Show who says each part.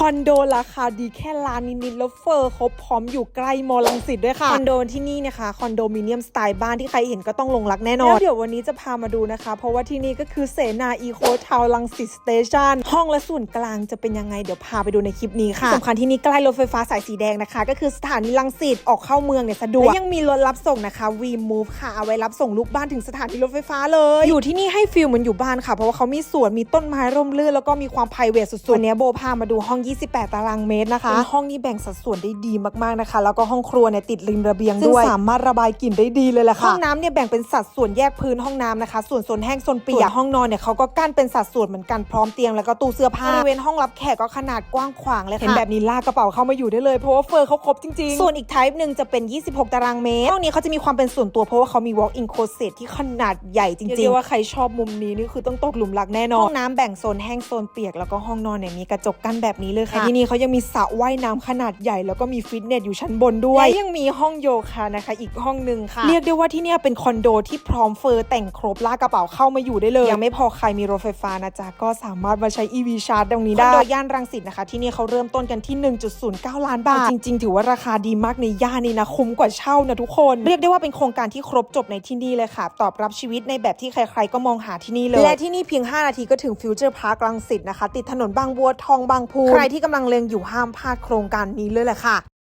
Speaker 1: คอนโดราคาดีแค่ล้านนิดๆแล้วเฟอร์ครบพร้อมอยู่ใกล้มอลังสิตด้วยค่ะ คอนโดที่นี่นะคะคอนโดมิเนียมสไตล์บ้านที่ใครเห็นก็ต้องลงรักแน่นอนแล้วเดี๋ยววันนี้จะพามาดูนะคะ เพราะว่าที่นี่ก็คือเสนาอีโคทาวลังสิตสเตชันห้องและส่วนกลางจะเป็นยังไงเดี๋ยวพาไปดูในคลิปนี้ค่ะสำคัญที่นี่ใกล้รถไฟฟ้าสายสีแดงนะคะ ก็คือสถานีลังสิตออกเข้าเมืองเนี่ยสะดวกและยังมีรถรับส่งนะคะ V Move ค่ะเอาไว้รับส่งลูกบ้านถึงสถานีรถไฟฟ้าเลย อยู่ที่นี่ให้ฟิลเหมือนอยู่บ้านค่ะเพราะว่าเขามีสวนมีต้นไม้ร่มรื่นแล้วก็มีความ p r i v a t สุดๆวันนี้โบพามาดูห้อง28 ตารางเมตรนะคะเป็นห้องนี้แบ่งสัดส่วนได้ดีมากๆนะคะ แล้วก็ห้องครัวเนี่ยติดริมระเบียงด้วยสามารถระบายกลิ่นได้ดีเลยแหละค่ะห้องน้ำเนี่ยแบ่งเป็นสัดส่วนแยกพื้นห้องน้ำนะคะ ส่วนโซนแห้งโซนเปียกห้องนอนเนี่ยเขาก็กั้นเป็นสัดส่วนเหมือนกันพร้อมเตียงแล้วก็ตู้เสื้อผ้าบริเวณห้องรับแขกก็ขนาดกว้างขวางเลยค่ะเห็นแบบนี้ลากกระเป๋าเข้ามาอยู่ได้เลยเพราะว่าเฟอร์เขาครบจริงๆ ส่วนอีก type หนึ่งจะเป็น 26 ตารางเมตรห้องนี้เขาจะมีความเป็นส่วนตัวเพราะว่าเขามี walk in closet ที่ขนาดใหญ่จริงๆเรียกว่าใครชอบมุมนี้นี่คือต้องตกหลุมรักแน่นอนห้องน้ำแบ่งโซนแห้งโซนเปียกแล้วก็ห้องนอนเนี่ยมีกระจกกั้นแบบนี้เลยค่ะ ที่นี่เขายังมีสระว่ายน้ำขนาดใหญ่แล้วก็มีฟิตเนสอยู่ชั้นบนด้วย และยังมีห้องโยคะนะคะ อีกห้องหนึ่งค่ะ เรียกได้ว่าที่เนี่ยเป็นคอนโดที่พร้อมเฟอร์แต่งครบลากกระเป๋าเข้ามาอยู่ได้เลย ยังไม่พอใครมีรถไฟฟ้านะจ๊ะก็สามารถมาใช้ EV ชาร์จตรงนี้ได้คอนโดย่านรังสิตนะคะ ที่นี่เขาเริ่มต้นกันที่ 1.09 ล้านบาท จริง ๆ ถือว่าราคาดีมากในย่านนี้นะคุ้มกว่าเช่านะทุกคน เรียกได้ว่าเป็นโครงการที่ครบจบในที่นี่เลยค่ะ ตอบรับชีวิตในแบบที่ใคร ๆ ก็มองหาที่นี่เลยและที่นี่เพียง 5 นาทีก็ถึงฟิวเจอร์พาร์ครังสิตนะคะ ติดถนนบางบัวทองบางพูใครที่กำลังเลงอยู่ห้ามพลาดโครงการนี้เลยแหละค่ะ